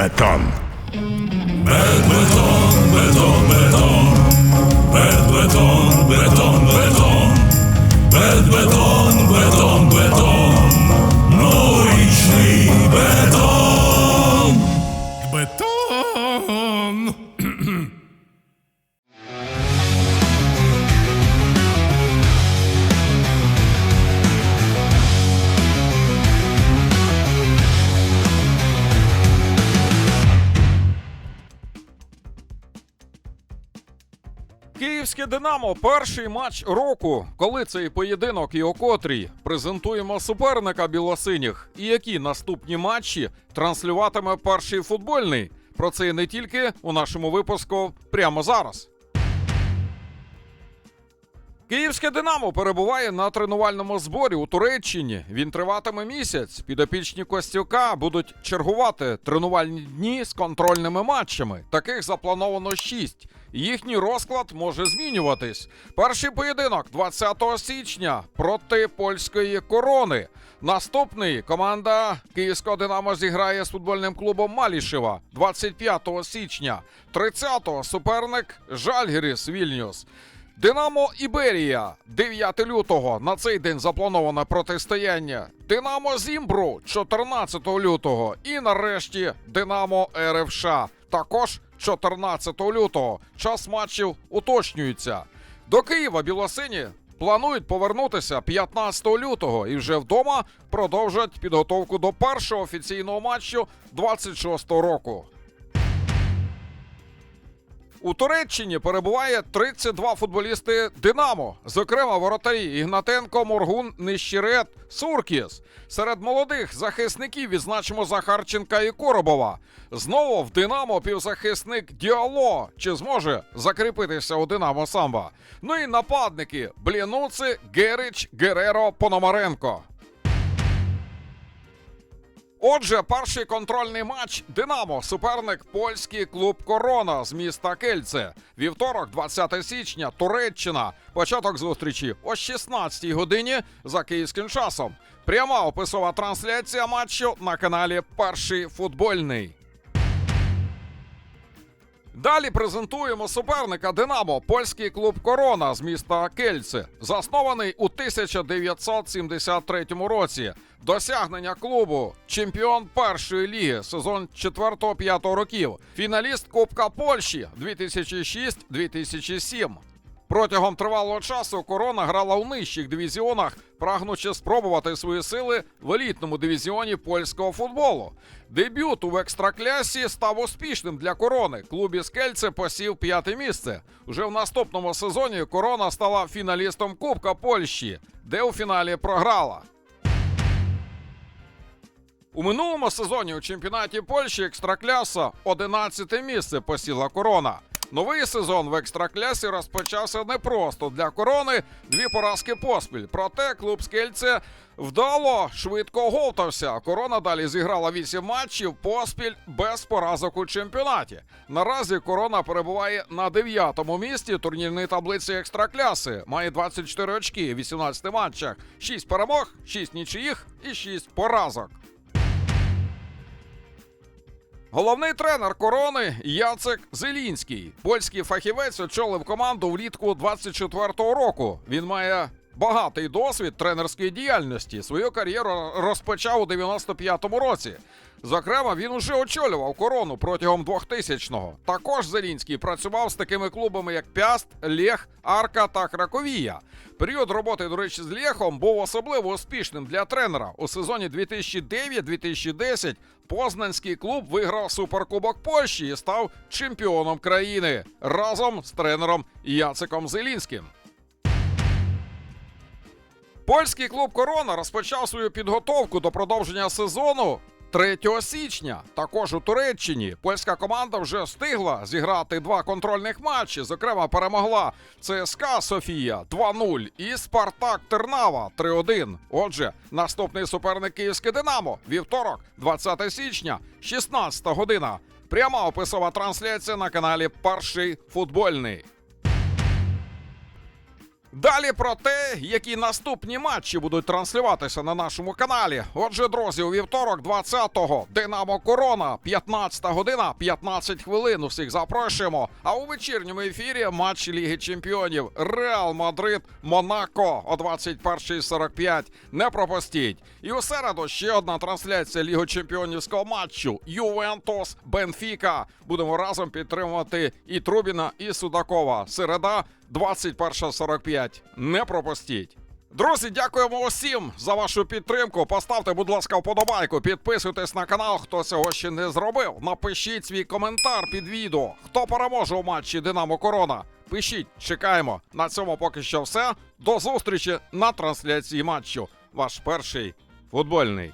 beton. Bedbeton, beton, beton. Bedbeton, beton, beton. Bedbeton. Київське Динамо перший матч року. Коли цей поєдинок і о котрій презентуємо суперника білосиніх. І які наступні матчі транслюватиме перший футбольний. Про це не тільки у нашому випуску прямо зараз. Київське Динамо перебуває на тренувальному зборі у Туреччині. Він триватиме місяць. Підопічні Костюка будуть чергувати тренувальні дні з контрольними матчами. Таких заплановано шість. Їхній розклад може змінюватись. Перший поєдинок 20 січня проти польської корони. Наступний команда Київського Динамо зіграє з футбольним клубом Малішева 25 січня. 30-го суперник Жальгіріс Вільнюс. Динамо Іберія 9 лютого. На цей день заплановане протистояння. Динамо Зімбру 14 лютого. І нарешті Динамо РФШ. Також 14 лютого. Час матчів уточнюється. До Києва білосині планують повернутися 15 лютого і вже вдома продовжать підготовку до першого офіційного матчу 26 року. У Туреччині перебуває 32 футболісти Динамо, зокрема воротарі Ігнатенко, Моргун, Нищерет, Суркіс. Серед молодих захисників відзначимо Захарченка і Коробова. Знову в Динамо півзахисник Діало. Чи зможе закріпитися у Динамо самба? Ну і нападники Блінуци, Герич, Гереро, Пономаренко. Отже, перший контрольний матч Динамо. Суперник польський клуб Корона з міста Кельце. Вівторок, 20 січня, Туреччина. Початок зустрічі о 16 годині за київським часом. Пряма описова трансляція матчу на каналі Перший футбольний. Далі презентуємо суперника Динамо, польський клуб Корона з міста Кельце, заснований у 1973 році. Досягнення клубу чемпіон першої ліги сезон 4-5 років, фіналіст Кубка Польщі 2006-2007. Протягом тривалого часу корона грала у нижчих дивізіонах, прагнучи спробувати свої сили в елітному дивізіоні польського футболу. Дебют у екстраклясі став успішним для корони. Клуб із Кельце посів п'яте місце. Уже в наступному сезоні корона стала фіналістом Кубка Польщі, де у фіналі програла. У минулому сезоні у чемпіонаті Польщі екстракляса 11 місце посіла корона. Новий сезон в екстраклясі розпочався непросто для корони. Дві поразки поспіль. Проте клуб Скельце вдало швидко оговтався. Корона далі зіграла 8 матчів поспіль без поразок у чемпіонаті. Наразі корона перебуває на 9-му місці турнірної таблиці екстракляси. Має 24 очки в 18 матчах, 6 перемог, 6 нічиїх і 6 поразок. Головний тренер корони Яцек Зелінський. Польський фахівець очолив команду влітку 24-го року. Він має багатий досвід тренерської діяльності. Свою кар'єру розпочав у 95-му році. Зокрема, він уже очолював корону протягом 2000-го. Також Зелінський працював з такими клубами, як Пяст, Лех, Арка та Краковія. Період роботи, до речі, з Лєхом був особливо успішним для тренера. У сезоні 2009-2010 Познанський клуб виграв суперкубок Польщі і став чемпіоном країни разом з тренером Яциком Зелінським. Польський клуб Корона розпочав свою підготовку до продовження сезону 3 січня. Також у Туреччині польська команда вже встигла зіграти два контрольних матчі. Зокрема, перемогла ЦСКА Софія 2-0 і Спартак Тернава 3-1. Отже, наступний суперник Київське Динамо. Вівторок, 20 січня, 16 година. Пряма описова трансляція на каналі Перший футбольний. Далі про те, які наступні матчі будуть транслюватися на нашому каналі. Отже, друзі, у вівторок, 20-го, Динамо Корона, 15 година, 15 хвилин. Усіх запрошуємо. А у вечірньому ефірі матч Ліги Чемпіонів Реал Мадрид Монако о 21.45. Не пропустіть. І у середу ще одна трансляція Ліги Чемпіонівського матчу Ювентус Бенфіка. Будемо разом підтримувати і Трубіна, і Судакова. Середа 21.45. Не пропустіть. Друзі, дякуємо усім за вашу підтримку. Поставте, будь ласка, вподобайку, підписуйтесь на канал, хто цього ще не зробив. Напишіть свій коментар під відео. Хто переможе у матчі Динамо Корона? Пишіть, чекаємо. На цьому поки що все. До зустрічі на трансляції матчу. Ваш перший футбольний.